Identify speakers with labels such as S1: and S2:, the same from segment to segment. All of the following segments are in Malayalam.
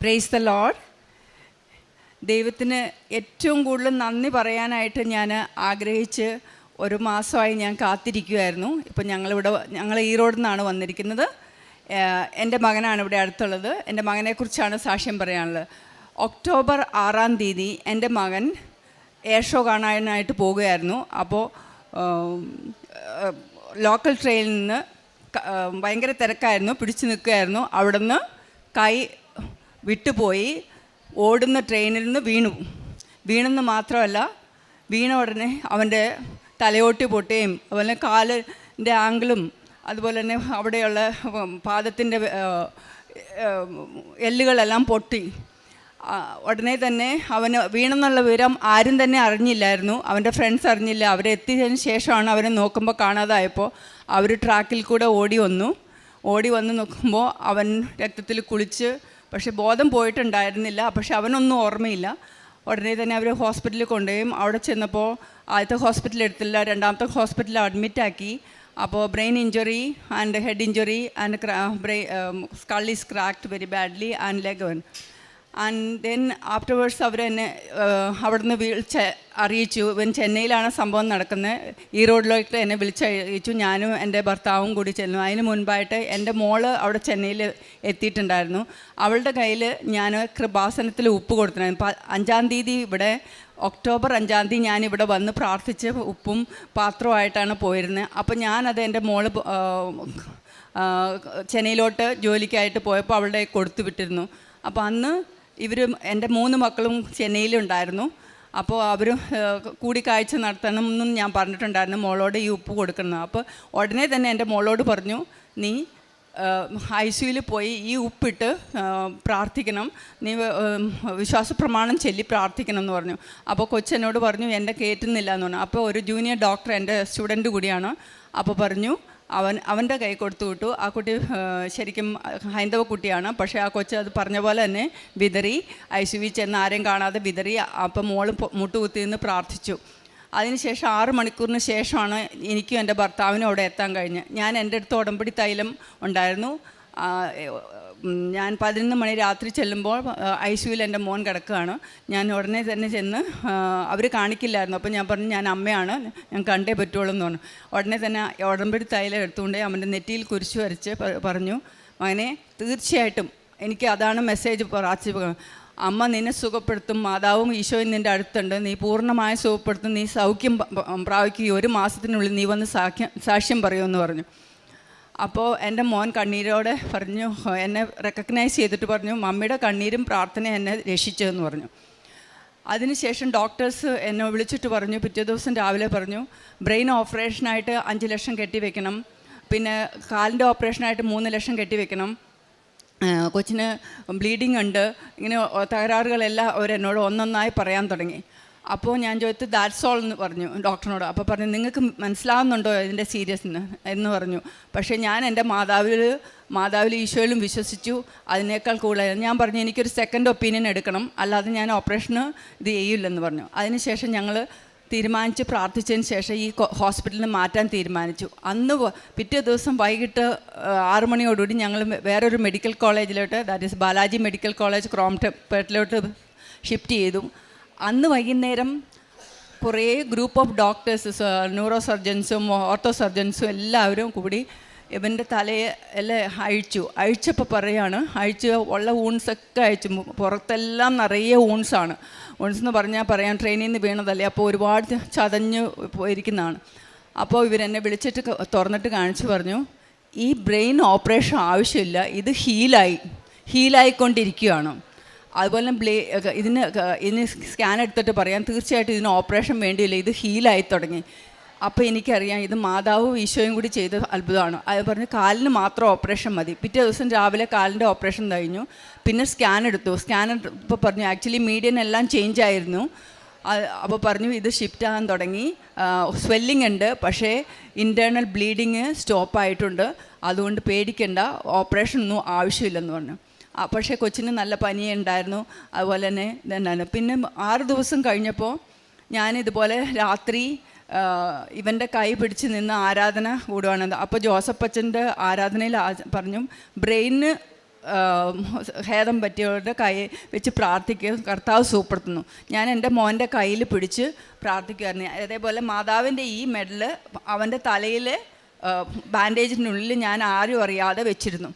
S1: പ്രേസ് ദ ലോഡ് ദൈവത്തിന് ഏറ്റവും കൂടുതൽ നന്ദി പറയാനായിട്ട് ഞാൻ ആഗ്രഹിച്ച് ഒരു മാസമായി ഞാൻ കാത്തിരിക്കുമായിരുന്നു ഇപ്പം ഞങ്ങളിവിടെ ഞങ്ങൾ ഈറോഡിൽ നിന്നാണ് വന്നിരിക്കുന്നത്. എന്റെ മകനാണ് ഇവിടെ അടുത്തുള്ളത്. എന്റെ മകനെക്കുറിച്ചാണ് സാക്ഷ്യം പറയാനുള്ളത്. ഒക്ടോബർ ആറാം തീയതി എന്റെ മകൻ എയർ കാണാനായിട്ട് പോവുകയായിരുന്നു അപ്പോൾ ലോക്കൽ ട്രെയിനിൽ നിന്ന് ഭയങ്കര തിരക്കായിരുന്നു. പിടിച്ചു നിൽക്കുകയായിരുന്നു. അവിടുന്ന് കൈ വിട്ടുപോയി ഓടുന്ന ട്രെയിനിൽ നിന്ന് വീണു. വീണെന്ന് മാത്രമല്ല വീണ ഉടനെ അവന്റെ തലയോട്ടി പൊട്ടുകയും അതുപോലെ കാലിന്റെ ആംഗിളും അതുപോലെ തന്നെ അവിടെയുള്ള പാദത്തിന്റെ എല്ലുകളെല്ലാം പൊട്ടി. ഉടനെ തന്നെ അവന് വീണെന്നുള്ള വിവരം ആരും തന്നെ അറിഞ്ഞില്ലായിരുന്നു. അവന്റെ ഫ്രണ്ട്സ് അറിഞ്ഞില്ല. അവരെ എത്തിയതിന് ശേഷമാണ് അവനെ നോക്കുമ്പോൾ കാണാതായപ്പോൾ അവർ ട്രാക്കിൽ കൂടെ ഓടി വന്നു. ഓടി വന്ന് നോക്കുമ്പോൾ അവൻ രക്തത്തിൽ കുളിച്ച് പക്ഷെ ബോധം പോയിട്ടുണ്ടായിരുന്നില്ല. പക്ഷെ അവനൊന്നും ഓർമ്മയില്ല. ഉടനെ തന്നെ അവർ ഹോസ്പിറ്റലിൽ കൊണ്ടുപോയും. അവിടെ ചെന്നപ്പോൾ ആദ്യത്തെ ഹോസ്പിറ്റലിൽ എടുത്തില്ല രണ്ടാമത്തെ ഹോസ്പിറ്റലിൽ അഡ്മിറ്റാക്കി അപ്പോൾ brain injury and head injury and brain skull is cracked very badly and leg and then afterwards അവർ എന്നെ അവിടുന്ന് വിളിച്ച് അറിയിച്ചു. ഇവൻ ചെന്നൈയിലാണ് സംഭവം നടക്കുന്നത് ഈ റോഡിലോട്ട് എന്നെ വിളിച്ചറിയിച്ചു ഞാനും എന്റെ ഭർത്താവും കൂടി ചെല്ലുന്നു അതിന് മുൻപായിട്ട് എന്റെ മോൾ അവിടെ ചെന്നൈയിൽ എത്തിയിട്ടുണ്ടായിരുന്നു. അവളുടെ കയ്യിൽ ഞാൻ കൃപാസനത്തിൽ ഉപ്പ് കൊടുത്തിട്ടുണ്ടായിരുന്നു. അഞ്ചാം തീയതി ഇവിടെ ഒക്ടോബർ അഞ്ചാം തീയതി ഞാൻ ഇവിടെ വന്ന് പ്രാർത്ഥിച്ച് ഉപ്പും പാത്രവുമായിട്ടാണ് പോയിരുന്നത് അപ്പോൾ ഞാനത് എന്റെ മോൾ ചെന്നൈയിലോട്ട് ജോലിക്കായിട്ട് പോയപ്പോൾ അവളുടെ കൊടുത്തു വിട്ടിരുന്നു. അപ്പോൾ അന്ന് ഇവർ എന്റെ മൂന്ന് മക്കളും ചെന്നൈയിലുണ്ടായിരുന്നു. അപ്പോൾ അവർ കൂടിക്കാഴ്ച നടത്തണം എന്നും ഞാൻ പറഞ്ഞിട്ടുണ്ടായിരുന്നു മോളോട് ഈ ഉപ്പ് കൊടുക്കണം അപ്പോൾ ഉടനെ തന്നെ എന്റെ മോളോട് പറഞ്ഞു നീ ഐ സിയിൽ പോയി ഈ ഉപ്പിട്ട് പ്രാർത്ഥിക്കണം. നീ വിശ്വാസ പ്രമാണം ചൊല്ലി പ്രാർത്ഥിക്കണം എന്ന് പറഞ്ഞു. അപ്പോൾ കൊച്ചെന്നോട് പറഞ്ഞു എന്റെ കയറ്റുന്നില്ല എന്ന് പറഞ്ഞു. അപ്പോൾ ഒരു ജൂനിയർ ഡോക്ടർ എന്റെ സ്റ്റുഡന്റ് കൂടിയാണ്. അപ്പോൾ പറഞ്ഞു അവൻ അവന്റെ കൈ കൊടുത്തു വിട്ടു. ആ കുട്ടി ശരിക്കും ഹൈന്ദവ കുട്ടിയാണ്. പക്ഷേ ആ കൊച്ച് അത് പറഞ്ഞ പോലെ തന്നെ വിതറി. ഐ സി വി ചെന്ന് ആരെയും കാണാതെ വിതറി. അപ്പം മോൾ മുട്ടുകുത്തി നിന്ന് പ്രാർത്ഥിച്ചു. അതിനുശേഷം ആറ് മണിക്കൂറിന് ശേഷമാണ് എനിക്കും എന്റെ ഭർത്താവിനും അവിടെ എത്താൻ കഴിഞ്ഞ് ഞാൻ എന്റെ അടുത്ത് ഉടമ്പടി തൈലം ഉണ്ടായിരുന്നു. ഞാൻ പതിനൊന്ന് മണി രാത്രി ചെല്ലുമ്പോൾ ഐ സിയുയിൽ എന്റെ മോൻ കിടക്കുകയാണ്. ഞാൻ ഉടനെ തന്നെ ചെന്ന് അവർ കാണിക്കില്ലായിരുന്നു. അപ്പോൾ ഞാൻ പറഞ്ഞു ഞാൻ അമ്മയാണ്. ഞാൻ കണ്ടേ പറ്റുള്ളൂ എന്ന് പറഞ്ഞു. ഉടനെ തന്നെ ഉടമ്പടി തൈല എടുത്തുകൊണ്ട് അവന്റെ നെറ്റിയിൽ കുരിശു വരച്ച് പറഞ്ഞു മകനെ തീർച്ചയായിട്ടും എനിക്ക് അതാണ് മെസ്സേജ് പ്രാർത്ഥിക്കുക അമ്മ നിന്നെ സുഖപ്പെടുത്തും മാതാവും ഈശോയും നിന്റെ അടുത്തുണ്ട്. നീ പൂർണമായ സുഖപ്പെടുത്തും നീ സൗഖ്യം പ്രാപിക്കുകയും ഒരു മാസത്തിനുള്ളിൽ നീ വന്ന് സാഖ്യം സാക്ഷ്യം പറയുമെന്ന് പറഞ്ഞു. അപ്പോൾ എന്റെ മോൻ കണ്ണീരോടെ പറഞ്ഞു എന്നെ റെക്കഗ്നൈസ് ചെയ്തിട്ട് പറഞ്ഞു മമ്മിയുടെ കണ്ണീരും പ്രാർത്ഥന എന്നെ രക്ഷിച്ചതെന്ന് പറഞ്ഞു. അതിനുശേഷം ഡോക്ടേഴ്സ് എന്നെ വിളിച്ചിട്ട് പറഞ്ഞു പിറ്റേ ദിവസം രാവിലെ പറഞ്ഞു ബ്രെയിൻ ഓപ്പറേഷനായിട്ട് അഞ്ച് ലക്ഷം കെട്ടിവെക്കണം പിന്നെ കാലിന്റെ ഓപ്പറേഷനായിട്ട് മൂന്ന് ലക്ഷം കെട്ടിവെക്കണം കൊച്ചിന് ബ്ലീഡിങ് ഉണ്ട് ഇങ്ങനെ തകരാറുകളെല്ലാം അവരെന്നോട് ഒന്നൊന്നായി പറയാൻ തുടങ്ങി. അപ്പോൾ ഞാൻ ചോദിച്ചു ദാറ്റ്സ് ഓൾ എന്ന് പറഞ്ഞു ഡോക്ടറിനോട്. അപ്പോൾ പറഞ്ഞു നിങ്ങൾക്ക് മനസ്സിലാവുന്നുണ്ടോ ഇതിന്റെ സീരിയസ് എന്ന്? പറഞ്ഞു. പക്ഷേ ഞാൻ എന്റെ മാതാവിൽ മാതാവിൽ ഈശോയിലും വിശ്വസിച്ചു. അതിനേക്കാൾ കൂടുതൽ ഞാൻ പറഞ്ഞു എനിക്കൊരു സെക്കൻഡ് ഒപ്പീനിയൻ എടുക്കണം. അല്ലാതെ ഞാൻ ഓപ്പറേഷന് ഇത് ചെയ്യില്ലെന്ന് പറഞ്ഞു. അതിനുശേഷം ഞങ്ങൾ തീരുമാനിച്ച് പ്രാർത്ഥിച്ചതിന് ശേഷം ഈ ഹോസ്പിറ്റലിൽ നിന്ന് മാറ്റാൻ തീരുമാനിച്ചു. അന്ന് പിറ്റേ ദിവസം വൈകിട്ട് ആറ് മണിയോടുകൂടി ഞങ്ങൾ വേറൊരു medical കോളേജിലോട്ട് that is Balaji medical college ക്രോംപേട്ടിലോട്ട് shift ചെയ്തു. അന്ന് വൈകുന്നേരം കുറേ ഗ്രൂപ്പ് ഓഫ് ഡോക്ടേഴ്സ് ന്യൂറോ സർജൻസും ഓർത്തോ സർജൻസും എല്ലാവരും കൂടി ഇവന്റെ തലയെ എല്ലാം അഴിച്ചു. അഴിച്ചപ്പോൾ പറയാണ് അഴിച്ച് ഉള്ള ഊൺസൊക്കെ അഴിച്ചു. പുറത്തെല്ലാം നിറയെ ഊൺസാണ് ഊൺസ് എന്ന് പറഞ്ഞാൽ പറയാം ട്രെയിനിൽ നിന്ന് വീണതല്ലേ അപ്പോൾ ഒരുപാട് ചതഞ്ഞ് പോയിരിക്കുന്നതാണ്. അപ്പോൾ ഇവരെന്നെ വിളിച്ചിട്ട് തുറന്നിട്ട് കാണിച്ചു പറഞ്ഞു ഈ ബ്രെയിൻ ഓപ്പറേഷൻ ആവശ്യമില്ല ഇത് ഹീലായി ഹീലായിക്കൊണ്ടിരിക്കുകയാണ്. അതുപോലെ ബ്ലേ ഇതിന് ഇതിന് സ്കാൻ എടുത്തിട്ട് പറയാം. തീർച്ചയായിട്ടും ഇതിന് ഓപ്പറേഷൻ വേണ്ടിയില്ല. ഇത് ഹീലായി തുടങ്ങി. അപ്പോൾ എനിക്കറിയാം ഇത് മാതാവും ഈശോയും കൂടി ചെയ്ത അത്ഭുതമാണ്. അത് പറഞ്ഞ് കാലിന് മാത്രം ഓപ്പറേഷൻ മതി. പിറ്റേ ദിവസം രാവിലെ കാലിന്റെ ഓപ്പറേഷൻ കഴിഞ്ഞു. പിന്നെ സ്കാൻ എടുത്തു. സ്കാൻ ഇപ്പോൾ പറഞ്ഞു ആക്ച്വലി മീഡിയൻ എല്ലാം ചേഞ്ച് ആയിരുന്നു. അപ്പോൾ പറഞ്ഞു ഇത് ഷിഫ്റ്റ് ആകാൻ തുടങ്ങി. സ്വെല്ലിംഗ് ഉണ്ട്. പക്ഷേ ഇന്റേർണൽ ബ്ലീഡിങ് സ്റ്റോപ്പ് ആയിട്ടുണ്ട്. അതുകൊണ്ട് പേടിക്കേണ്ട. ഓപ്പറേഷൻ ഒന്നും ആവശ്യമില്ലെന്ന് പറഞ്ഞു. പക്ഷേ കൊച്ചിന് നല്ല പനിയേ ഉണ്ടായിരുന്നു അതുപോലെ തന്നെ ഇതെന്നാണ്. പിന്നെ ആറ് ദിവസം കഴിഞ്ഞപ്പോൾ ഞാൻ ഇതുപോലെ രാത്രി ഇവന്റെ കൈ പിടിച്ച് നിന്ന് ആരാധന കൂടുവാണ് അപ്പോൾ ജോസഫ് അച്ഛന്റെ ആരാധനയിൽ പറഞ്ഞു ബ്രെയിന് ഖേദം പറ്റിയവരുടെ കൈ വെച്ച് പ്രാർത്ഥിക്കുകയും കർത്താവ് സൂപ്പെടുത്തുന്നു ഞാൻ എന്റെ മോന്റെ കയ്യിൽ പിടിച്ച് പ്രാർത്ഥിക്കുമായിരുന്നു അതേപോലെ മാതാവിന്റെ ഈ മെഡൽ അവന്റെ തലയിൽ ബാൻഡേജിനുള്ളിൽ ഞാൻ ആരും അറിയാതെ വെച്ചിരുന്നു.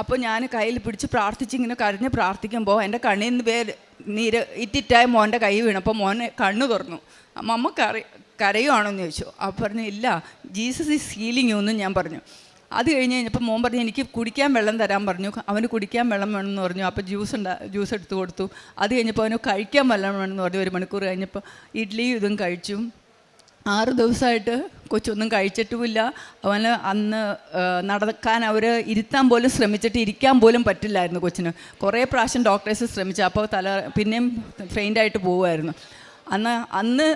S1: അപ്പോൾ ഞാൻ കയ്യിൽ പിടിച്ച് പ്രാർത്ഥിച്ച് ഇങ്ങനെ കരഞ്ഞ് പ്രാർത്ഥിക്കുമ്പോൾ എന്റെ കണ്ണിൽ നിന്ന് പേര് നീര് ഇറ്റിറ്റായി മോന്റെ കൈ വീണു അപ്പോൾ മോൻ കണ്ണു തുറന്നു. അമ്മ കറി കരയുവാണോന്ന് ചോദിച്ചു. അപ്പോൾ പറഞ്ഞു ഇല്ല ജീസസ് ഈസ് ഹീലിംഗ് എന്നും ഞാൻ പറഞ്ഞു. അത് കഴിഞ്ഞ് കഴിഞ്ഞപ്പോൾ മോൻ പറഞ്ഞു എനിക്ക് കുടിക്കാൻ വെള്ളം തരാൻ പറഞ്ഞു. അവന് കുടിക്കാൻ വെള്ളം വേണമെന്ന് പറഞ്ഞു. അപ്പോൾ ജ്യൂസ് ഉണ്ടാ ജ്യൂസ് എടുത്ത് കൊടുത്തു. അത് കഴിഞ്ഞപ്പോൾ അവന് കഴിക്കാൻ വെള്ളം വേണമെന്ന് പറഞ്ഞു. ഒരു മണിക്കൂർ കഴിഞ്ഞപ്പോൾ ഇഡ്ഡലിയും ഇതും കഴിച്ചു. ആറ് ദിവസമായിട്ട് കൊച്ചൊന്നും കഴിച്ചിട്ടുമില്ല. അവന് അന്ന് നടക്കാൻ അവർ ഇരുത്താൻ പോലും ശ്രമിച്ചിട്ട് ഇരിക്കാൻ പോലും പറ്റില്ലായിരുന്നു കൊച്ചിന്. കുറേ പ്രാവശ്യം ഡോക്ടേഴ്സ് ശ്രമിച്ചു. അപ്പോൾ തല പിന്നെയും ഫെയിന്റായിട്ട് പോവുമായിരുന്നു. അന്ന് അന്ന്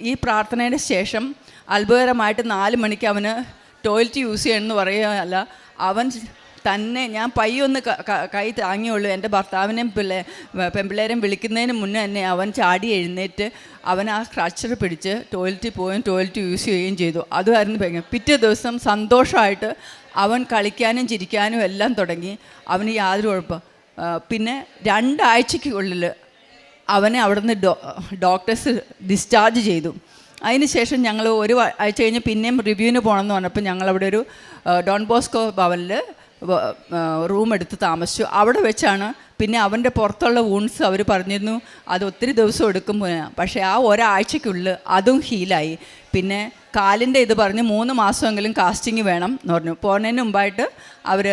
S1: ഈ പ്രാർത്ഥനയുടെ ശേഷം അത്ഭുതകരമായിട്ട് നാല് മണിക്ക് അവന് ടോയ്ലറ്റ് യൂസ് ചെയ്യണമെന്ന് പറയുകയല്ല. അവൻ തന്നെ ഞാൻ പയ്യൊന്ന് ക- താങ്ങിയുള്ളൂ. എന്റെ ഭർത്താവിനെയും പിള്ളേ പെമ്പിള്ളേരെയും വിളിക്കുന്നതിന് മുന്നേ തന്നെ അവൻ ചാടി എഴുന്നേറ്റ് അവൻ ആ ക്രാച്ചർ പിടിച്ച് ടോയ്ലറ്റിൽ പോവുകയും ടോയ്ലറ്റ് യൂസ് ചെയ്യുകയും ചെയ്തു. അതുമായിരുന്നു ഭയങ്കര പിറ്റേ ദിവസം സന്തോഷമായിട്ട് അവൻ കളിക്കാനും ചിരിക്കാനും എല്ലാം തുടങ്ങി. അവന് യാതൊരു കുഴപ്പം പിന്നെ രണ്ടാഴ്ചയ്ക്കുള്ളിൽ അവനെ അവിടുന്ന് ഡോ ഡോക്ടേഴ്സ് ഡിസ്ചാർജ് ചെയ്തു. അതിനുശേഷം ഞങ്ങൾ ഒരു ആഴ്ച കഴിഞ്ഞ് പിന്നെയും റിവ്യൂവിന് പോകണമെന്ന് പറഞ്ഞപ്പോൾ ഞങ്ങളവിടെ ഒരു ഡോൺ ബോസ്കോ ഭവനിൽ റൂം എടുത്ത് താമസിച്ചു. അവിടെ വെച്ചാണ് പിന്നെ അവന്റെ പുറത്തുള്ള വൂൺസ് അവർ പറഞ്ഞിരുന്നു അത് ഒത്തിരി ദിവസം എടുക്കും പക്ഷേ ആ ഒരാഴ്ചയ്ക്കുള്ളിൽ അതും ഹീലായി പിന്നെ കാലിന്റെ ഇത് പറഞ്ഞ് മൂന്ന് മാസമെങ്കിലും കാസ്റ്റിംഗ് വേണം എന്ന് പറഞ്ഞു. പോണേന് മുമ്പായിട്ട് അവർ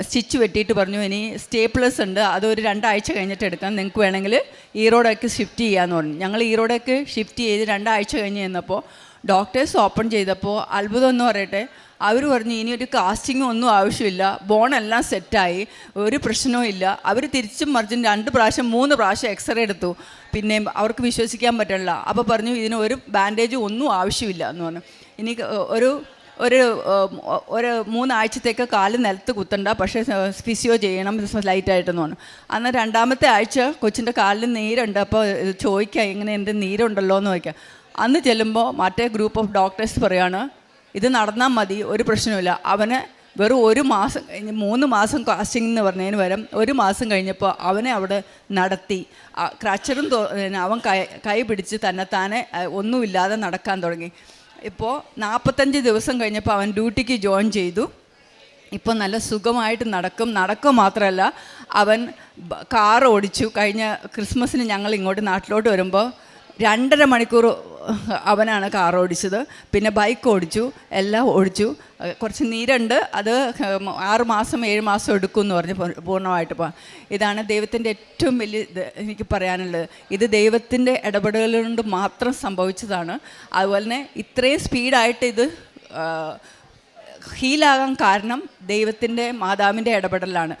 S1: സ്റ്റിച്ച് വെട്ടിയിട്ട് പറഞ്ഞു ഇനി സ്റ്റേപ്ലസ് ഉണ്ട് അതൊരു രണ്ടാഴ്ച കഴിഞ്ഞിട്ട് എടുക്കാം നിങ്ങൾക്ക് വേണമെങ്കിൽ ഈറോഡേക്ക് ഷിഫ്റ്റ് ചെയ്യാമെന്ന് പറഞ്ഞു. ഞങ്ങൾ ഈറോഡേക്ക് ഷിഫ്റ്റ് ചെയ്ത് രണ്ടാഴ്ച കഴിഞ്ഞ് ചെന്നപ്പോൾ ഡോക്ടേഴ്സ് ഓപ്പൺ ചെയ്തപ്പോൾ അത്ഭുതം എന്ന് പറയട്ടെ അവർ പറഞ്ഞു ഇനി ഒരു കാസ്റ്റിംഗ് ഒന്നും ആവശ്യമില്ല. ബോണെല്ലാം സെറ്റായി. ഒരു പ്രശ്നവും ഇല്ല. അവർ തിരിച്ചും മറിച്ചും രണ്ട് പ്രാവശ്യം മൂന്ന് പ്രാവശ്യം എക്സ്റേ എടുത്തു. പിന്നെ അവർക്ക് വിശ്വസിക്കാൻ പറ്റില്ല അപ്പോൾ പറഞ്ഞു ഇതിന് ഒരു ബാൻഡേജ് ഒന്നും ആവശ്യമില്ല എന്ന് പറഞ്ഞു. ഇനി ഒരു ഒരു ഒരു മൂന്നാഴ്ചത്തേക്ക് കാൽ നിലത്ത് കുത്തണ്ട. പക്ഷേ ഫിസിയോ ചെയ്യണം ലൈറ്റായിട്ടെന്ന് പറഞ്ഞു. അന്ന് രണ്ടാമത്തെ ആഴ്ച കൊച്ചിന്റെ കാലിൽ നീരുണ്ട്. അപ്പോൾ ചോദിക്കുക ഇങ്ങനെ എന്റെ നീരുണ്ടല്ലോ എന്ന് ചോദിക്കുക അന്ന് ചെല്ലുമ്പോൾ മറ്റേ ഗ്രൂപ്പ് ഓഫ് ഡോക്ടേഴ്സ് പറയാണ് ഇത് നടന്നാൽ മതി ഒരു പ്രശ്നമില്ല അവന് വെറും ഒരു മാസം കഴിഞ്ഞ് മൂന്ന് മാസം കാസ്റ്റിംഗ് എന്ന് പറഞ്ഞതിന് പകരം ഒരു മാസം കഴിഞ്ഞപ്പോൾ അവനെ അവിടെ നടത്തി. ക്രാച്ചറും അവൻ കൈ കൈ പിടിച്ച് തന്നെത്താനെ താനെ ഒന്നുമില്ലാതെ നടക്കാൻ തുടങ്ങി. ഇപ്പോൾ നാൽപ്പത്തഞ്ച് ദിവസം കഴിഞ്ഞപ്പോൾ അവൻ ഡ്യൂട്ടിക്ക് ജോയിൻ ചെയ്തു. ഇപ്പോൾ നല്ല സുഖമായിട്ട് നടക്കും. നടക്കുക മാത്രമല്ല അവൻ കാർ ഓടിച്ചു. കഴിഞ്ഞ ക്രിസ്മസിന് ഞങ്ങൾ ഇങ്ങോട്ട് നാട്ടിലോട്ട് വരുമ്പോൾ രണ്ടര മണിക്കൂർ അവനാണ് കാർ ഓടിച്ചത്. പിന്നെ ബൈക്ക് ഓടിച്ചു എല്ലാം ഓടിച്ചു. കുറച്ച് നീരുണ്ട്. അത് ആറ് മാസം ഏഴ് മാസം എടുക്കും എന്ന് പറഞ്ഞ് പൂർണമായിട്ട് പോകാം ഇതാണ് ദൈവത്തിന്റെ ഏറ്റവും വലിയ എനിക്ക് പറയാനുള്ളത്. ഇത് ദൈവത്തിന്റെ ഇടപെടലുകൊണ്ട് മാത്രം സംഭവിച്ചതാണ്. അതുപോലെ തന്നെ ഇത്രയും സ്പീഡായിട്ട് ഇത് ഹീലാകാൻ കാരണം ദൈവത്തിന്റെ മാതാവിന്റെ ഇടപെടലാണ്.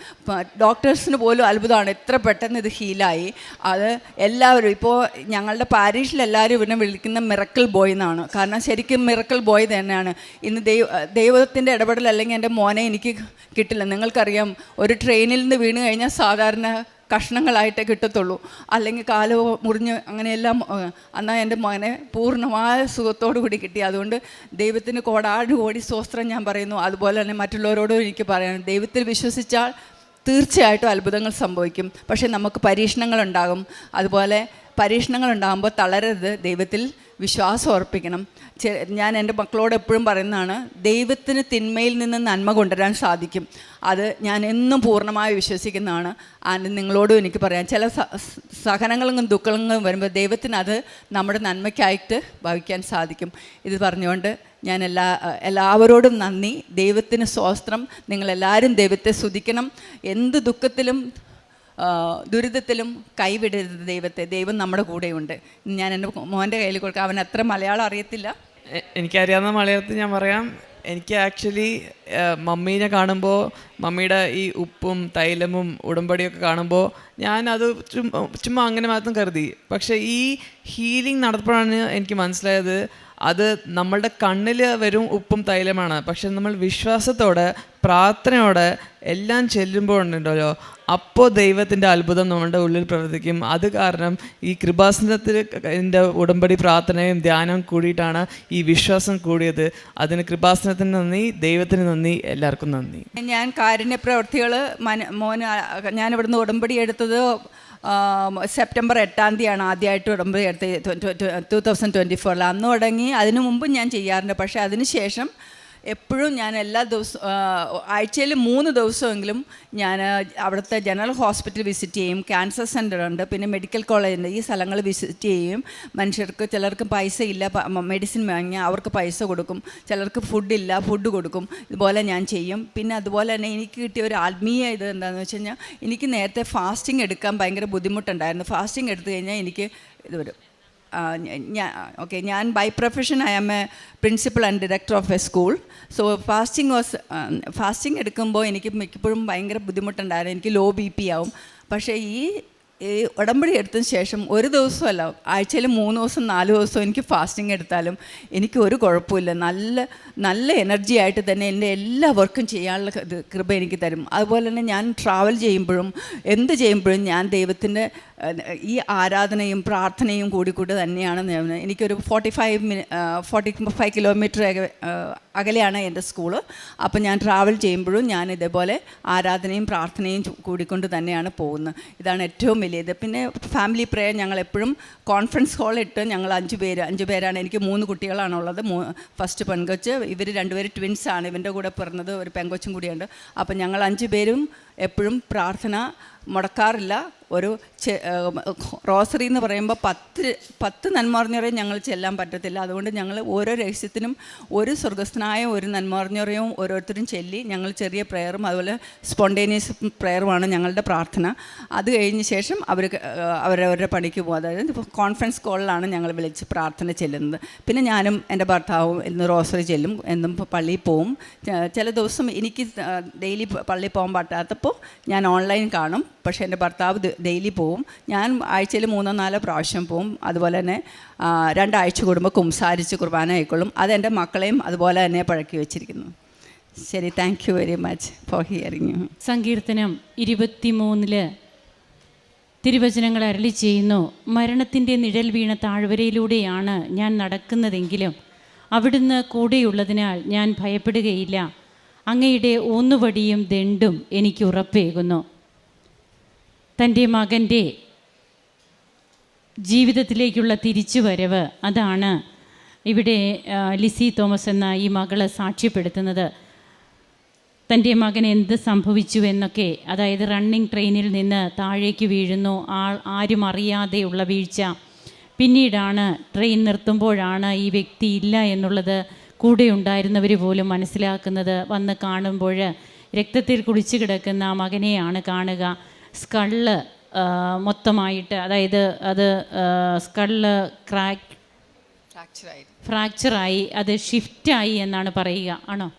S1: ഡോക്ടേഴ്സിന് പോലും അത്ഭുതമാണ്. എത്ര പെട്ടെന്ന് ഇത് ഹീലായി. അത് എല്ലാവരും ഇപ്പോൾ ഞങ്ങളുടെ പാരീഷിലെല്ലാവരും ഇവനെ വിളിക്കുന്ന മിറക്കിൾ ബോയ് എന്നാണ്. കാരണം ശരിക്കും മിറക്കിൾ ബോയ് തന്നെയാണ്. ഇന്ന് ദൈവ ദൈവത്തിന്റെ ഇടപെടൽ അല്ലെങ്കിൽ എന്റെ മോനെ എനിക്ക് കിട്ടില്ല. നിങ്ങൾക്കറിയാം ഒരു ട്രെയിനിൽ നിന്ന് വീണ് കഴിഞ്ഞാൽ സാധാരണ കഷ്ണങ്ങളായിട്ടേ കിട്ടത്തുള്ളൂ. അല്ലെങ്കിൽ കാൽ മുറിഞ്ഞ് അങ്ങനെയെല്ലാം എന്നാൽ എന്റെ മകനെ പൂർണമായ സുഖത്തോടു കൂടി കിട്ടി. അതുകൊണ്ട് ദൈവത്തിന് കോടാട് കോടി സ്വസ്ത്രം ഞാൻ പറയുന്നു. അതുപോലെ തന്നെ മറ്റുള്ളവരോടും എനിക്ക് പറയാൻ ദൈവത്തിൽ വിശ്വസിച്ചാൽ തീർച്ചയായിട്ടും അത്ഭുതങ്ങൾ സംഭവിക്കും. പക്ഷേ നമുക്ക് പരീക്ഷണങ്ങളുണ്ടാകും. അതുപോലെ പരീക്ഷണങ്ങളുണ്ടാകുമ്പോൾ തളരരുത്. ദൈവത്തിൽ വിശ്വാസം ഉറപ്പിക്കണം. ഞാൻ എന്റെ മക്കളോട് എപ്പോഴും പറയുന്നതാണ് ദൈവത്തിന് തിന്മയിൽ നിന്ന് നന്മ കൊണ്ടുവരാൻ സാധിക്കും. അത് ഞാൻ എന്നും പൂർണമായി വിശ്വസിക്കുന്നതാണ്. ആൻഡ് നിങ്ങളോടും എനിക്ക് പറയാം ചില സഹനങ്ങളും ദുഃഖങ്ങളും വരുമ്പോൾ ദൈവത്തിന് അത് നമ്മുടെ നന്മയ്ക്കായിട്ട് ഭവിക്കാൻ സാധിക്കും. ഇത് പറഞ്ഞുകൊണ്ട് ഞാൻ എല്ലാ എല്ലാവരോടും നന്ദി. ദൈവത്തിന് സ്വാസ്ത്രം. നിങ്ങളെല്ലാവരും ദൈവത്തെ സ്തുതിക്കണം. എന്ത് ദുഃഖത്തിലും ദുരിതത്തിലും കൈവിടരുത് ദൈവത്തെ. ദൈവം നമ്മുടെ കൂടെയുണ്ട്. ഞാൻ എന്റെ മോന്റെ കയ്യിൽ കൊടുക്കാം. അവൻ അത്ര മലയാളം അറിയത്തില്ല.
S2: എനിക്കറിയാവുന്ന മലയാളത്തിൽ ഞാൻ പറയാം. എനിക്ക് ആക്ച്വലി മമ്മീനെ കാണുമ്പോൾ മമ്മിയുടെ ഈ ഉപ്പും തൈലമും ഉടമ്പടിയൊക്കെ കാണുമ്പോൾ ഞാൻ അത് ചുമ്മാ അങ്ങനെ മാത്രം കരുതി. പക്ഷേ ഈ ഹീലിംഗ് നടത്തപ്പോഴാണ് എനിക്ക് മനസ്സിലായത്. അത് നമ്മളുടെ കണ്ണിൽ വരും ഉപ്പും തൈലമാണ്. പക്ഷെ നമ്മൾ വിശ്വാസത്തോടെ പ്രാർത്ഥനയോടെ എല്ലാം ചെല്ലുമ്പോൾ ഉണ്ടല്ലോ അപ്പോൾ ദൈവത്തിന്റെ അത്ഭുതം നമ്മളുടെ ഉള്ളിൽ പ്രവർത്തിക്കും. അത് കാരണം ഈ കൃപാസനത്തിൽ എന്റെ ഉടമ്പടി പ്രാർത്ഥനയും ധ്യാനവും കൂടിയിട്ടാണ് ഈ വിശ്വാസം കൂടിയത്. അതിന് കൃപാസനത്തിന് നന്ദി ദൈവത്തിന് നന്ദി എല്ലാവർക്കും നന്ദി.
S1: ഞാൻ കാരുണ്യ പ്രവൃത്തികൾ മന ഞാനിവിടുന്ന് ഉടമ്പടി എടുത്തത് സെപ്റ്റംബർ എട്ടാം തീയതിയാണ് ആദ്യമായിട്ട് ഉടമ്പടി എടുത്ത് ടു തൗസൻഡ് ട്വന്റി ഫോറിൽ അന്ന് തുടങ്ങി അതിനു മുമ്പ് ഞാൻ ചെയ്യാറുണ്ട് പക്ഷേ അതിന് ശേഷം എപ്പോഴും ഞാൻ എല്ലാ ദിവസവും ആഴ്ചയിൽ മൂന്ന് ദിവസമെങ്കിലും ഞാൻ അവിടുത്തെ ജനറൽ ഹോസ്പിറ്റൽ വിസിറ്റ് ചെയ്യും. ക്യാൻസർ സെന്റർ ഉണ്ട്. പിന്നെ മെഡിക്കൽ കോളേജ് ഉണ്ട്. ഈ സ്ഥലങ്ങൾ വിസിറ്റ് ചെയ്യും. മനുഷ്യർക്ക് ചിലർക്ക് പൈസ ഇല്ല. മെഡിസിൻ വാങ്ങിയാൽ അവർക്ക് പൈസ കൊടുക്കും. ചിലർക്ക് ഫുഡില്ല ഫുഡ് കൊടുക്കും. ഇതുപോലെ ഞാൻ ചെയ്യും. പിന്നെ അതുപോലെ തന്നെ എനിക്ക് കിട്ടിയ ഒരു ആത്മീയ ഇത് എന്താണെന്ന് വെച്ച് കഴിഞ്ഞാൽ എനിക്ക് നേരത്തെ ഫാസ്റ്റിംഗ് എടുക്കാൻ ഭയങ്കര ബുദ്ധിമുട്ടുണ്ടായിരുന്നു. ഫാസ്റ്റിംഗ് എടുത്തു കഴിഞ്ഞാൽ എനിക്ക് ഇത് വരും. ഓക്കെ ഞാൻ by profession I am a principal and director of a school so fasting was fasting എടുക്കുമ്പോൾ എനിക്ക് മിക്കപ്പോഴും ഭയങ്കര ബുദ്ധിമുട്ടുണ്ടായിരുന്നു. എനിക്ക് ലോ ബി പി ആവും. പക്ഷേ ഈ ഈ ഉടമ്പടി എടുത്തതിന് ശേഷം ഒരു ദിവസമല്ല ആഴ്ചയിൽ മൂന്ന് ദിവസം നാല് ദിവസം എനിക്ക് ഫാസ്റ്റിംഗ് എടുത്താലും എനിക്ക് ഒരു കുഴപ്പമില്ല നല്ല നല്ല എനർജി ആയിട്ട് തന്നെ എന്റെ എല്ലാ വർക്കും ചെയ്യാനുള്ള കൃപ എനിക്ക് തരും. അതുപോലെ തന്നെ ഞാൻ ട്രാവൽ ചെയ്യുമ്പോഴും എന്ത് ചെയ്യുമ്പോഴും ഞാൻ ദൈവത്തിന്റെ ഈ ആരാധനയും പ്രാർത്ഥനയും കൂടി കൂടി തന്നെയാണ് എനിക്കൊരു forty five mini forty five kilometre അകലെയാണ് എന്റെ സ്കൂൾ. അപ്പം ഞാൻ ട്രാവൽ ചെയ്യുമ്പോഴും ഞാൻ ഇതേപോലെ ആരാധനയും പ്രാർത്ഥനയും കൂടിക്കൊണ്ട് തന്നെയാണ് പോകുന്നത്. ഇതാണ് ഏറ്റവും വലിയത്. പിന്നെ ഫാമിലി പ്രേയർ ഞങ്ങൾ എപ്പോഴും കോൺഫറൻസ് ഹാൾ ഇട്ട് ഞങ്ങൾ അഞ്ച് പേര് അഞ്ച് പേരാണ്. എനിക്ക് മൂന്ന് കുട്ടികളാണുള്ളത്. ഫസ്റ്റ് പെൺകൊച്ച് ഇവർ രണ്ടുപേർ ട്വിൻസ് ആണ്. ഇവന്റെ കൂടെ പിറന്നത് ഒരു പെങ്കൊച്ചും കൂടിയുണ്ട്. അപ്പം ഞങ്ങൾ അഞ്ച് പേരും എപ്പോഴും പ്രാർത്ഥന മുടക്കാറില്ല. ഒരു റോസറി എന്ന് പറയുമ്പോൾ പത്ത് പത്ത് നന്മറിഞ്ഞവരെയും ഞങ്ങൾ ചെല്ലാൻ പറ്റത്തില്ല. അതുകൊണ്ട് ഞങ്ങൾ ഓരോ രഹസ്യത്തിനും ഒരു സ്വർഗസ്ഥനായ ഒരു നന്മറിഞ്ഞവരെയും ഓരോരുത്തരും ചെല്ലി ഞങ്ങൾ ചെറിയ പ്രെയറും അതുപോലെ സ്പോണ്ടേനിയസ് പ്രെയറുമാണ് ഞങ്ങളുടെ പ്രാർത്ഥന. അത് കഴിഞ്ഞ ശേഷം അവർ അവരവരുടെ പണിക്ക് പോകും അതായത് ഇപ്പോൾ കോൺഫറൻസ് കോളിലാണ് ഞങ്ങൾ വിളിച്ച് പ്രാർത്ഥന ചെല്ലുന്നത്. പിന്നെ ഞാനും എന്റെ ഭർത്താവും ഇന്ന് റോസറി ചെല്ലും എന്നും പള്ളിയിൽ പോവും. ചില ദിവസം എനിക്ക് ഡെയിലി പള്ളിയിൽ പോകാൻ പറ്റാത്തപ്പോൾ ഞാൻ ഓൺലൈൻ കാണും. പക്ഷേ എന്റെ ഭർത്താവ് ഡെയിലി പോവും. ഞാൻ ആഴ്ചയിൽ മൂന്നോ നാലോ പ്രാവശ്യം പോവും. അതുപോലെ തന്നെ രണ്ടാഴ്ച കൂടുമ്പോൾ കുംസാരിച്ച് കുർബാന ആയിക്കൊള്ളും. അതെന്റെ മക്കളെയും അതുപോലെ തന്നെ പഴക്കി വെച്ചിരിക്കുന്നു. ശരി thank you very much for hearing
S3: സങ്കീർത്തനം ഇരുപത്തിമൂന്നിൽ തിരുവചനങ്ങൾ അരളി ചെയ്യുന്നു. മരണത്തിന്റെ നിഴൽ വീണ താഴ്വരയിലൂടെയാണ് ഞാൻ നടക്കുന്നതെങ്കിലും അവിടുന്ന് കൂടെയുള്ളതിനാൽ ഞാൻ ഭയപ്പെടുകയില്ല. അങ്ങയുടെ ഊന്നുവടിയും ദണ്ടും എനിക്ക് ഉറപ്പേകുന്നു. തന്റെ മകന്റെ ജീവിതത്തിലേക്കുള്ള തിരിച്ചുവരവ് അതാണ് ഇവിടെ ലിസി തോമസ് എന്ന ഈ മകളെ സാക്ഷ്യപ്പെടുത്തുന്നത്. തന്റെ മകൻ എന്ത് സംഭവിച്ചു എന്നൊക്കെ അതായത് റണ്ണിങ് ട്രെയിനിൽ നിന്ന് താഴേക്ക് വീഴുന്നു ആൾ ആരും അറിയാതെയുള്ള വീഴ്ച. പിന്നീടാണ് ട്രെയിൻ നിർത്തുമ്പോഴാണ് ഈ വ്യക്തി ഇല്ല എന്നുള്ളത് കൂടെ ഉണ്ടായിരുന്നവർ പോലും മനസ്സിലാക്കുന്നത്. വന്ന് കാണുമ്പോൾ രക്തത്തിൽ കുളിച്ചു കിടക്കുന്ന മകനെയാണ് കാണുക. സ്കള്ള് മൊത്തമായിട്ട് അതായത് അത് സ്കള്ള് ക്രാക്ക്
S1: ഫ്രാക്ചറായി
S3: ഫ്രാക്ചറായി അത് ഷിഫ്റ്റായി എന്നാണ് പറയുക. ആണോ?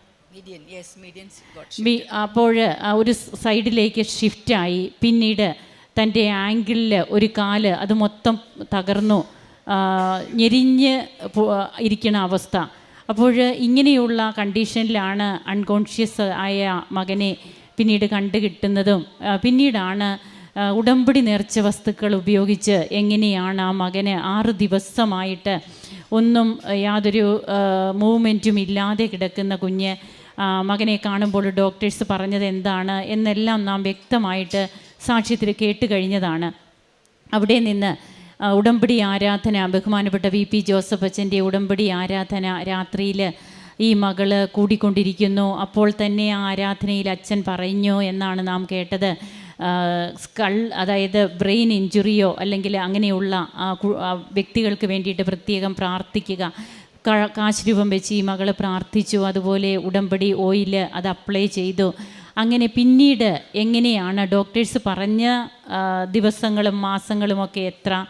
S3: അപ്പോൾ ഒരു സൈഡിലേക്ക് ഷിഫ്റ്റായി. പിന്നീട് തന്റെ ആംഗിളിൽ ഒരു കാൽ അത് മൊത്തം തകർന്നു. ഞെരിഞ്ഞ് ഇരിക്കുന്ന അവസ്ഥ. അപ്പോൾ ഇങ്ങനെയുള്ള കണ്ടീഷനിലാണ് അൺകോൺഷ്യസ് ആയ മകനെ പിന്നീട് കണ്ടു കിട്ടുന്നതും പിന്നീടാണ് ഉടമ്പടി നേർച്ച വസ്തുക്കൾ ഉപയോഗിച്ച് എങ്ങനെയാണ് ആ മകന് ആറ് ദിവസമായിട്ട് ഒന്നും യാതൊരു മൂവ്മെന്റും ഇല്ലാതെ കിടക്കുന്ന കുഞ്ഞ് മകനെ കാണുമ്പോൾ ഡോക്ടേഴ്സ് പറഞ്ഞത് എന്താണ് എന്നെല്ലാം നാം വ്യക്തമായിട്ട് സാക്ഷ്യത്തിൽ കേട്ട് കഴിഞ്ഞതാണ്. അവിടെ നിന്ന് ഉടമ്പടി ആരാധന ബഹുമാനപ്പെട്ട വി പി ജോസഫ് അച്ഛന്റെ ഉടമ്പടി ആരാധന രാത്രിയിൽ ഈ മകൾ കൂടിക്കൊണ്ടിരിക്കുന്നു. അപ്പോൾ തന്നെ ആ ആരാധനയിൽ അച്ഛൻ പറഞ്ഞു എന്നാണ് നാം കേട്ടത്. സ്കൾ അതായത് ബ്രെയിൻ ഇഞ്ചുറിയോ അല്ലെങ്കിൽ അങ്ങനെയുള്ള വ്യക്തികൾക്ക് വേണ്ടിയിട്ട് പ്രത്യേകം പ്രാർത്ഥിക്കുക. കാശ് രൂപം വെച്ച് ഈ മകൾ പ്രാർത്ഥിച്ചു. അതുപോലെ ഉടമ്പടി ഓയിൽ അത് അപ്ലൈ ചെയ്തു. അങ്ങനെ പിന്നീട് എങ്ങനെയാണ് ഡോക്ടേഴ്സ് പറഞ്ഞ ദിവസങ്ങളും മാസങ്ങളുമൊക്കെ എത്ര?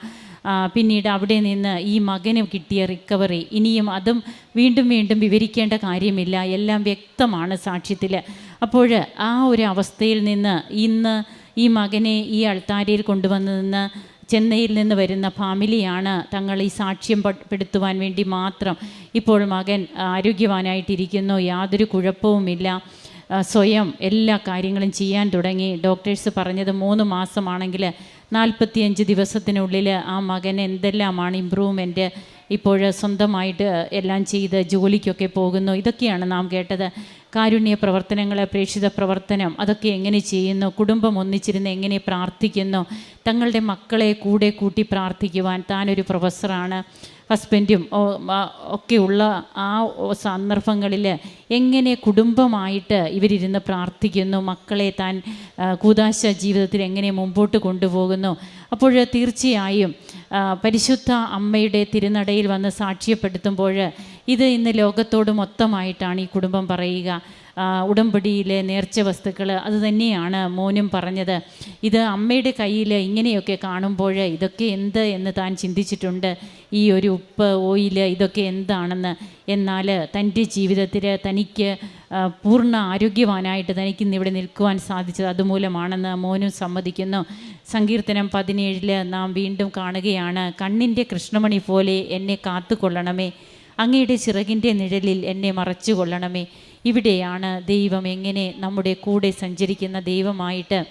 S3: പിന്നീട് അവിടെ നിന്ന് ഈ മകന് കിട്ടിയ റിക്കവറി ഇനിയും അതും വീണ്ടും വീണ്ടും വിവരിക്കേണ്ട കാര്യമില്ല. എല്ലാം വ്യക്തമാണ് സാക്ഷ്യത്തിൽ അപ്പോൾ ആ ഒരു അവസ്ഥയിൽ നിന്ന് ഇന്ന് ഈ മകനെ ഈ അൾത്താരയിൽ കൊണ്ടുവന്നതെന്ന് ചെന്നൈയിൽ നിന്ന് വരുന്ന ഫാമിലിയാണ് തങ്ങൾ ഈ സാക്ഷ്യം പെടുത്തുവാൻ വേണ്ടി മാത്രം ഇപ്പോൾ മകൻ ആരോഗ്യവാനായിട്ടിരിക്കുന്നു. യാതൊരു കുഴപ്പവുമില്ല. സ്വയം എല്ലാ കാര്യങ്ങളും ചെയ്യാൻ തുടങ്ങി. ഡോക്ടേഴ്സ് പറഞ്ഞത് മൂന്ന് മാസമാണെങ്കിൽ നാൽപ്പത്തിയഞ്ച് ദിവസത്തിനുള്ളിൽ ആ മകൻ എന്തെല്ലാമാണ് ഇമ്പ്രൂവ്മെന്റ് ഇപ്പോൾ സ്വന്തമായിട്ട് എല്ലാം ചെയ്ത് ജോലിക്കൊക്കെ പോകുന്നു. ഇതൊക്കെയാണ് നാം കേട്ടത്. കാരുണ്യ പ്രവർത്തനങ്ങൾ പ്രേക്ഷിത പ്രവർത്തനം അതൊക്കെ എങ്ങനെ ചെയ്യുന്നു? കുടുംബം ഒന്നിച്ചിരുന്ന് എങ്ങനെ പ്രാർത്ഥിക്കുന്നു? തങ്ങളുടെ മക്കളെ കൂടെ കൂട്ടി പ്രാർത്ഥിക്കുവാൻ താനൊരു പ്രൊഫസറാണ്. ഹസ്ബൻഡും ഒക്കെ ഉള്ള ആ സന്ദർഭങ്ങളിൽ എങ്ങനെ കുടുംബമായിട്ട് ഇവരിരുന്ന് പ്രാർത്ഥിക്കുന്നു മക്കളെ താൻ കൂതാശ ജീവിതത്തിൽ എങ്ങനെ മുമ്പോട്ട് കൊണ്ടുപോകുന്നു. അപ്പോൾ തീർച്ചയായും പരിശുദ്ധ അമ്മയുടെ തിരുനടയിൽ വന്ന് സാക്ഷ്യപ്പെടുത്തുമ്പോൾ ഇത് ഇന്ന് ലോകത്തോട് മൊത്തമായിട്ടാണ് ഈ കുടുംബം പറയുക. ഉടമ്പടിയിലെ നേർച്ച വസ്തുക്കൾ അത് തന്നെയാണ് മോനും പറഞ്ഞത്. ഇത് അമ്മയുടെ കയ്യിൽ ഇങ്ങനെയൊക്കെ കാണുമ്പോൾ ഇതൊക്കെ എന്ത് എന്ന് താൻ ചിന്തിച്ചിട്ടുണ്ട്? ഈ ഒരു ഉപ്പ് ഓയിൽ ഇതൊക്കെ എന്താണെന്ന്? എന്നാൽ തന്റെ ജീവിതത്തിൽ തനിക്ക് പൂർണ ആരോഗ്യവാനായിട്ട് തനിക്ക് ഇന്ന് ഇവിടെ നിൽക്കുവാൻ സാധിച്ചത് അതുമൂലമാണെന്ന് മോനും സമ്മതിക്കുന്നു. സങ്കീർത്തനം പതിനേഴിൽ നാം വീണ്ടും കാണുകയാണ് കണ്ണിന്റെ കൃഷ്ണമണി പോലെ എന്നെ കാത്തുകൊള്ളണമേ. അങ്ങയുടെ ചിറകിന്റെ നിഴലിൽ എന്നെ മറച്ചു കൊള്ളണമേ ഇവിടെയാണ് ദൈവം എങ്ങനെ നമ്മുടെ കൂടെ സഞ്ചരിക്കുന്ന ദൈവമായിട്ട്.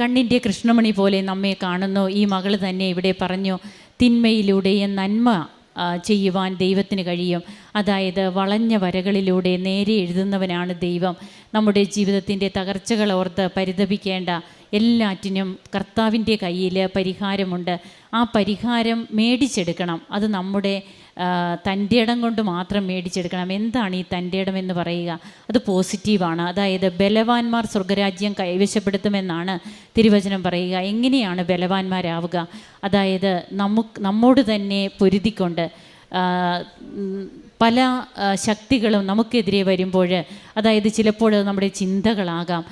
S3: കണ്ണിന്റെ കൃഷ്ണമണി പോലെ നമ്മെ കാണുന്നു. ഈ മകൾ തന്നെ ഇവിടെ പറഞ്ഞു തിന്മയിലൂടെ നന്മ ചെയ്യുവാൻ ദൈവത്തിന് കഴിയും. അതായത് വളഞ്ഞ വരകളിലൂടെ നേരെ എഴുതുന്നവനാണ് ദൈവം. നമ്മുടെ ജീവിതത്തിന്റെ തകർച്ചകൾ ഓർത്ത് പരിതപിക്കേണ്ട എല്ലാറ്റിനും കർത്താവിന്റെ കയ്യിൽ പരിഹാരമുണ്ട്. ആ പരിഹാരം മേടിച്ചെടുക്കണം. അത് നമ്മുടെ തന്റെ ഇടം കൊണ്ട് മാത്രം മേടിച്ചെടുക്കണം. എന്താണ് ഈ തന്റെ ഇടം എന്ന് പറയുക? അത് പോസിറ്റീവാണ്. അതായത് ബലവാന്മാർ സ്വർഗരാജ്യം കൈവശപ്പെടുത്തുമെന്നാണ് തിരുവചനം പറയുക. എങ്ങനെയാണ് ബലവാന്മാരാവുക? അതായത് നമുക്ക് നമ്മോട് തന്നെ പൊരുതിക്കൊണ്ട് പല ശക്തികളും നമുക്കെതിരെ വരുമ്പോൾ അതായത് ചിലപ്പോൾ നമ്മുടെ ചിന്തകളാകാം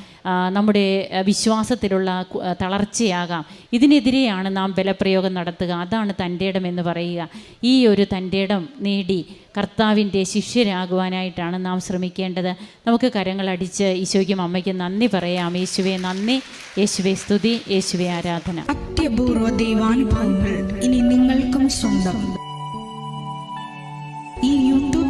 S3: നമ്മുടെ വിശ്വാസത്തിലുള്ള തളർച്ചയാകാം. ഇതിനെതിരെയാണ് നാം ബലപ്രയോഗം നടത്തുക. അതാണ് തന്റെ ഇടം എന്ന് പറയുക. ഈ ഒരു തന്റെ ഇടം നേടി കർത്താവിന്റെ ശിഷ്യരാകുവാനായിട്ടാണ് നാം ശ്രമിക്കേണ്ടത്. നമുക്ക് കരങ്ങളടിച്ച് ഈശോയ്ക്കും അമ്മയ്ക്ക് നന്ദി പറയാം. യേശുവെ നന്ദി. യേശുവെ സ്തുതി. യേശുവെ ആരാധന.
S4: അത്യപൂർവ ദൈവാനുഭവങ്ങൾ ഇനി നിങ്ങൾക്കും സ്വന്തം.